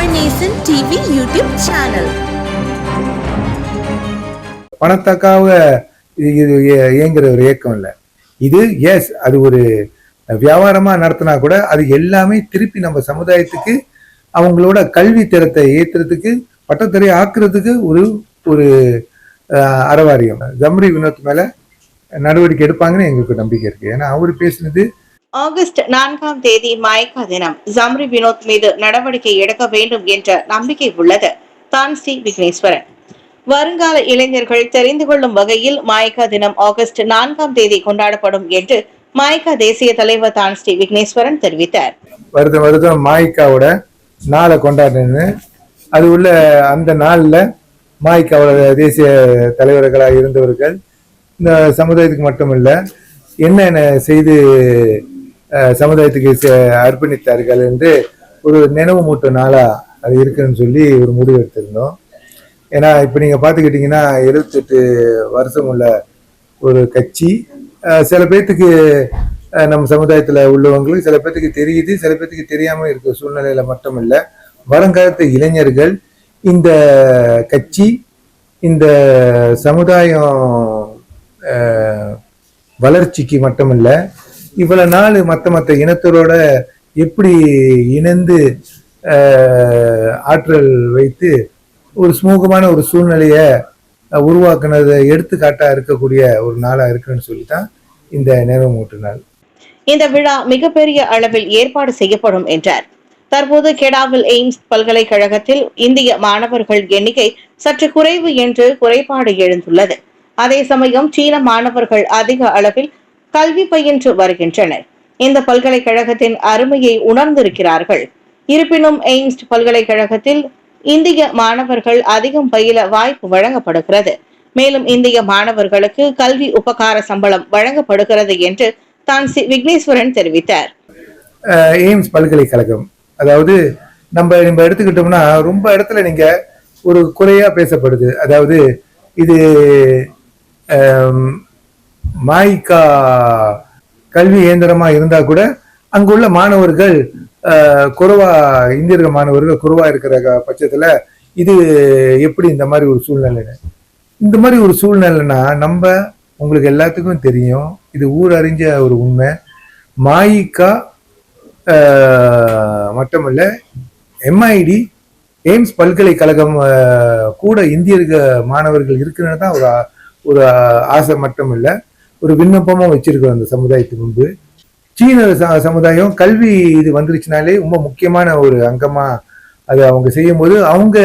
Tamil Nesan TV YouTube channel. பணத்தக்காக இது இது இயங்குற ஒரு இயக்கம் இல்லை. இது எஸ் அது ஒரு வியாபாரமா நடத்தினா கூட அது எல்லாமே திருப்பி நம்ம சமுதாயத்துக்கு அவங்களோட கல்வி தரத்தை ஏத்துறதுக்கு பட்டத்தறி ஆக்குறதுக்கு ஒரு ஒரு அறவாரியம். ஜம்ரி வினோத் மேல நடவடிக்கை எடுப்பாங்கன்னு எங்களுக்கு நம்பிக்கை இருக்கு. ஏன்னா அவர் பேசினது ஆகஸ்ட் நான்காம் தேதி மயக்க தினம். ஜம்ரி வினோத் மீது நடவடிக்கை எடுக்க வேண்டும் என்ற நம்பிக்கை உள்ளது. தான் ஸ்ரீ விக்னேஸ்வரன். வருங்கால இளைஞர்கள் தெரிந்து கொள்ளும் வகையில் மயக்க தினம் ஆகஸ்ட் நான்காம் தேதி கொண்டாடப்படும் என்று மயக்க தேசிய தலைவர் தான் ஸ்ரீ விக்னேஸ்வரன் தெரிவித்தார். வருடம் வருடம் மாய்க்காவோட நாளை கொண்டாடுன்னு அது உள்ள அந்த நாளில் மாய்க்காவோட தேசிய தலைவர்களாக இருந்தவர்கள் இந்த சமுதாயத்துக்கு மட்டுமல்ல என்னென்ன செய்து சமுதாயத்துக்கு அர்ப்பணித்தார்கள் என்று ஒரு நினைவு மூட்டும் நாளாக அது இருக்குன்னு சொல்லி ஒரு முடிவு எடுத்திருந்தோம். ஏன்னா இப்போ நீங்கள் பார்த்துக்கிட்டிங்கன்னா எழுபத்தெட்டு வருஷம் உள்ள ஒரு கட்சி. சில பேர்த்துக்கு நம்ம சமுதாயத்தில் உள்ளவங்களுக்கு சில பேர்த்துக்கு தெரியுது சில பேர்த்துக்கு தெரியாமல் இருக்கிற சூழ்நிலையில் மட்டும் இல்லை வருங்காலத்து இளைஞர்கள் இந்த கட்சி இந்த சமுதாயம் வளர்ச்சிக்கு மட்டுமில்லை இவ்வளவு நாள் மற்ற மற்ற இனத்தரோட எப்படி இணைந்து ஆற்றல் வைத்து ஒரு சுமூகமான ஒரு சூழ்நிலையை உருவாக்குனதை எடுத்துக்காட்டா இருக்கக்கூடிய ஒரு நாளா இருக்குன்னு சொல்லி தான் இந்த நினைவுமூட்டு நாள் இந்த விழா மிகப்பெரிய அளவில் ஏற்பாடு செய்யப்படும் என்றார். தற்போது கெடாவில் எய்ம்ஸ் பல்கலைக்கழகத்தில் இந்திய மாணவர்கள் எண்ணிக்கை சற்று குறைவு என்று குறைபாடு எழுந்துள்ளது. அதே சமயம் சீன மாணவர்கள் அதிக அளவில் கல்வி பயின்று வருகின்றனர். இந்த பல்கலைக்கழகத்தின் அருமையை உணர்ந்திருக்கிறார்கள். இருப்பினும் எய்ம்ஸ் பல்கலைக்கழகத்தில் இந்திய மாணவர்கள் அதிகம் பயில வாய்ப்பு வழங்கப்படுகிறது. மேலும் இந்திய மாணவர்களுக்கு கல்வி உபகார சம்பளம் வழங்கப்படுகிறது என்று தான் சி. விக்னேஸ்வரன் தெரிவித்தார். எய்ம்ஸ் பல்கலைக்கழகம். அதாவது நம்ம நம்ம எடுத்துக்கிட்டோம்னா ரொம்ப இடத்துல நீங்க ஒரு குறையா பேசப்படுது. அதாவது இது மாய்கா கல்வி இயந்திரமா இருந்தா கூட அங்குள்ள மாணவர்கள் குறவா இந்தியர்கள் மாணவர்கள் குறவா இருக்கிற க- பட்சத்துல இது எப்படி இந்த மாதிரி ஒரு சூழ்நிலை? இந்த மாதிரி ஒரு சூழ்நிலைனா நம்ம உங்களுக்கு எல்லாத்துக்கும் தெரியும் இது ஊர் அறிஞ்ச ஒரு உண்மை. மாயிக்கா மட்டுமல்ல எம்ஐடி எய்ம்ஸ் பல்கலைக்கழகம் கூட இந்தியர்கள் மாணவர்கள் இருக்கிறது தான் ஒரு ஒரு ஆசை மட்டும் இல்லை ஒரு விண்ணப்பமாக வச்சிருக்கோம் அந்த சமுதாயத்துக்கு முன்பு. சீன ச- சமுதாயம் கல்வி இது வந்துருச்சுனாலே ரொம்ப முக்கியமான ஒரு அங்கமாக அது அவங்க செய்யும்போது அவங்க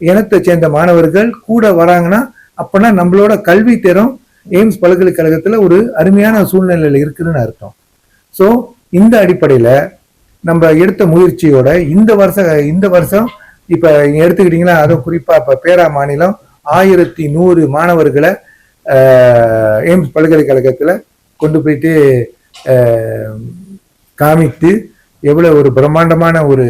இனத்தை சேர்ந்த மாணவர்கள் கூட வராங்கன்னா அப்போனா நம்மளோட கல்வி தரம் எய்ம்ஸ் பல்கலைக்கழகத்தில் ஒரு அருமையான சூழ்நிலையில் இருக்குதுன்னு அர்த்தம். ஸோ இந்த அடிப்படையில் நம்ம எடுத்த முயற்சியோட இந்த வருஷம் இந்த வருஷம் இப்போ எடுத்துக்கிட்டிங்கன்னா அதுவும் குறிப்பாக இப்போ பேரா மாநிலம் ஆயிரத்தி நூறு மாணவர்களை எய்ம்ஸ் பல்கலைக்கழகத்தில் கொண்டு போயிட்டு காமித்து எவ்வளோ ஒரு பிரம்மாண்டமான ஒரு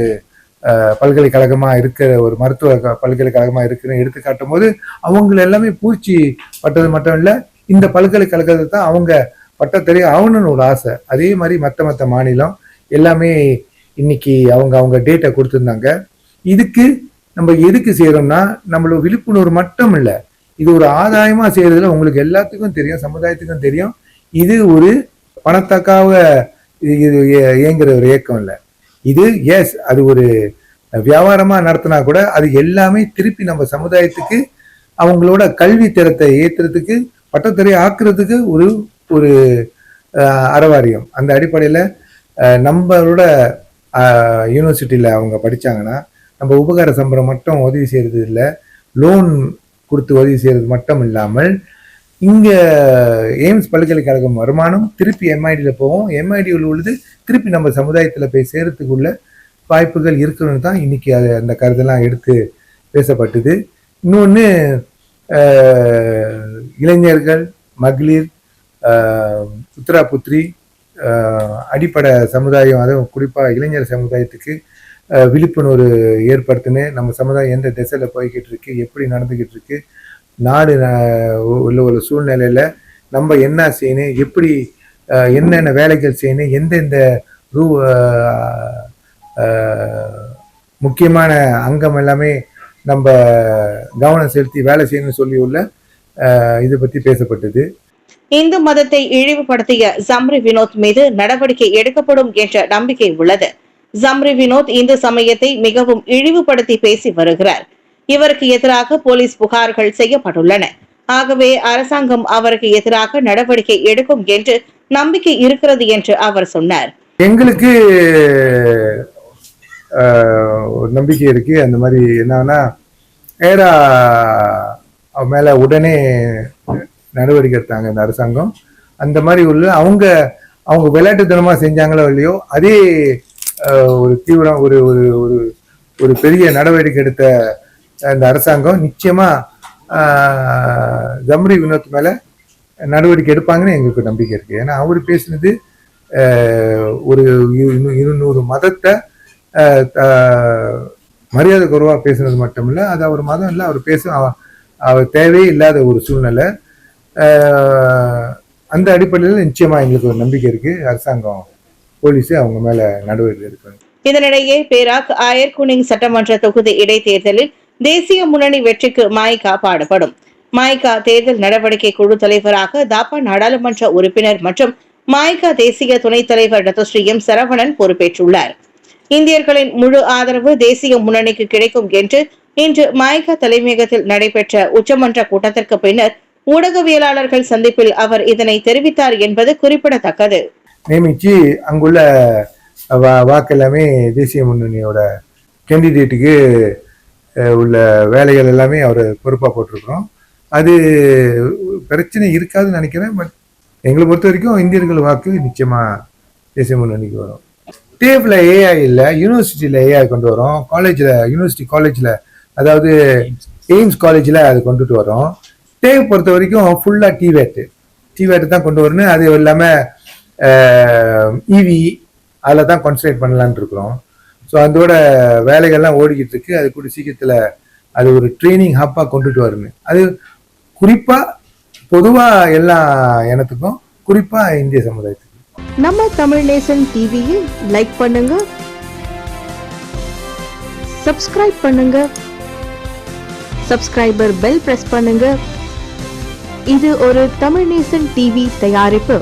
பல்கலைக்கழகமாக இருக்கிற ஒரு மருத்துவ பல்கலைக்கழகமாக இருக்குன்னு எடுத்து காட்டும் போது அவங்க எல்லாமே பூச்சி பட்டது மட்டும் இல்லை இந்த பல்கலைக்கழகத்தை தான் அவங்க பட்டத்தறி ஆகணும்னு ஒரு ஆசை. அதே மாதிரி மற்ற மற்ற மாநிலம் எல்லாமே இன்னைக்கு அவங்க அவங்க டேட்டை கொடுத்துருந்தாங்க. இதுக்கு நம்ம எதுக்கு செய்கிறோம்னா நம்மளோட விழிப்புணர்வு மட்டும் இல்லை இது ஒரு ஆதாயமா செய்யறதுல உங்களுக்கு எல்லாத்துக்கும் தெரியும் சமுதாயத்துக்கும் தெரியும். இது ஒரு பணத்தக்காக இது இது இயங்குற ஒரு இயக்கம் இல்லை. இது எஸ் அது ஒரு வியாபாரமா நடத்தினா கூட அது எல்லாமே திருப்பி நம்ம சமுதாயத்துக்கு அவங்களோட கல்வி தரத்தை ஏத்துறதுக்கு பட்டத்துறை ஆக்குறதுக்கு ஒரு ஒரு அறவாரியம். அந்த அடிப்படையில் நம்மளோட யூனிவர்சிட்டியில் அவங்க படித்தாங்கன்னா நம்ம உபகார சம்பளம் மட்டும் உதவி செய்கிறது இல்லை. லோன் கொடுத்து உதவி செய்கிறது மட்டும் இல்லாமல் இங்கே எய்ம்ஸ் பல்கலைக்கழகம் வருமானம் திருப்பி எம்ஐடியில் போவோம். எம்ஐடியில் உள்ளது திருப்பி நம்ம சமுதாயத்தில் போய் சேரத்துக்குள்ள வாய்ப்புகள் இருக்கணும்னு தான் இன்னைக்கு அது அந்த கருதெல்லாம் எடுத்து பேசப்பட்டது. இன்னொன்று இளைஞர்கள் மகளிர் ஆஹ், புத்திரி அடிப்படை சமுதாயம் அதுவும் குறிப்பாக இளைஞர் சமுதாயத்துக்கு விழிப்புணர்வு ஏற்படுத்தினு நம்ம சமுதாயம் எந்த திசையில் போய்கிட்டு இருக்கு எப்படி நடந்துக்கிட்டு இருக்கு நாடு உள்ள ஒரு சூழ்நிலையில் நம்ம என்ன செய்யணும் எப்படி ஆஹ், என்னென்ன வேலைகள் செய்யணும் எந்தெந்த ரூ முக்கியமான அங்கம் எல்லாமே நம்ம கவனம் செலுத்தி வேலை செய்யணும்னு சொல்லி உள்ள அஹ், இது பற்றி பேசப்பட்டது. இந்து மதத்தை இழிவுபடுத்திய ஜம்ரி வினோத் மீது நடவடிக்கை எடுக்கப்படும் என்ற நம்பிக்கை உள்ளது. ஜம்ரி வினோத் இந்து சமயத்தை மிகவும் இழிவுபடுத்தி பேசி வருகிறார். இவருக்கு எதிராக போலீஸ் புகார்கள் செய்யப்பட்டுள்ளன. ஆகவே அரசாங்கம் அவருக்கு எதிராக நடவடிக்கை எடுக்கும் என்று நம்பிக்கை இருக்கிறது என்று அவர் சொன்னார். எங்களுக்கு ஒரு நம்பிக்கை இருக்கு. அந்த மாதிரி என்னன்னா நேரா மேல உடனே நடவடிக்கை எடுத்தாங்க இந்த அரசாங்கம். அந்த மாதிரி உள்ள அவங்க அவங்க விளையாட்டுத்தனமா செஞ்சாங்களோ இல்லையோ அதே ஒரு தீவிரம் ஒரு ஒரு ஒரு ஒரு பெரிய நடவடிக்கை எடுத்த அந்த அரசாங்கம் நிச்சயமா ஜம்ரி வினோத் மேல நடவடிக்கை எடுப்பாங்கன்னு எங்களுக்கு நம்பிக்கை இருக்கு. ஏன்னா அவர் பேசினது ஒரு இரு- இருநூறு மதத்தை மரியாதை குறைவாக பேசுனது மட்டும் இல்லை அது அவர் மதம் இல்லை அவர் பேச அவ- அவர் தேவையே இல்லாத ஒரு சூழ்நிலை. அந்த அடிப்படையில் நிச்சயமா எங்களுக்கு ஒரு நம்பிக்கை இருக்கு அரசாங்கம். போலீஸ் அவங்க மேல நடவடிக்கை எடுக்கணும். இதனிடையே பேராக் ஆயர்குனிங் சட்டமன்ற தொகுதி இடைத்தேர்தலில் தேசிய முன்னணி வெற்றிக்கு மாய்கா பாடுபடும். மாய்கா தேர்தல் நடவடிக்கை குழு தலைவராக தாப்பா நாடாளுமன்ற உறுப்பினர் மற்றும் மாய்கா தேசிய துணைத் தலைவர் டத்தஸ்ரீ எம் சரவணன் பொறுப்பேற்றுள்ளார். இந்தியர்களின் முழு ஆதரவு தேசிய முன்னணிக்கு கிடைக்கும் என்று இன்று மாய்கா தலைமையகத்தில் நடைபெற்ற உச்சமன்ற கூட்டத்திற்கு பின்னர் ஊடகவியலாளர்கள் சந்திப்பில் அவர் இதனை தெரிவித்தார் என்பது குறிப்பிடத்தக்கது. நியமித்து அங்குள்ள வா வாக்கு எல்லாமே தேசிய முன்னணியோட கேண்டிடேட்டுக்கு உள்ள வேலைகள் எல்லாமே அவர் பொறுப்பாக போட்டிருக்கிறோம். அது பிரச்சனை இருக்காதுன்னு நினைக்கிறேன் பட் எங்களை பொறுத்த வரைக்கும் இந்தியர்கள் வாக்கு நிச்சயமாக தேசிய முன்னணிக்கு வரும். டேப்ல ஏஐ இல்லை யூனிவர்சிட்டியில் ஏஐ கொண்டு வரோம். காலேஜில் யூனிவர்சிட்டி காலேஜில் அதாவது எய்ம்ஸ் காலேஜில் அது கொண்டுட்டு வரோம். டேப் பொறுத்த வரைக்கும் ஃபுல்லாக டிவேட்டு டிவேட்டு தான் கொண்டு வரணும். அது இல்லாமல் இவி அதில் தான் கான்சன்ட்ரேட் பண்ணலான் இருக்கிறோம். ஸோ அதோட வேலைகள்லாம் ஓடிக்கிட்டு இருக்கு. அது கூட சீக்கிரத்தில் அது ஒரு ட்ரைனிங் ஹப்பாக கொண்டுட்டு வரணும். அது குறிப்பாக பொதுவாக எல்லா இனத்துக்கும் குறிப்பாக இந்திய சமுதாயத்துக்கு நம்ம தமிழ் நேசன் டிவியை லைக் பண்ணுங்க. சப்ஸ்கிரைப் பண்ணுங்க. சப்ஸ்கிரைபர் பெல் பிரஸ் பண்ணுங்க. இது ஒரு தமிழ் நேசன் டிவி தயாரிப்பு.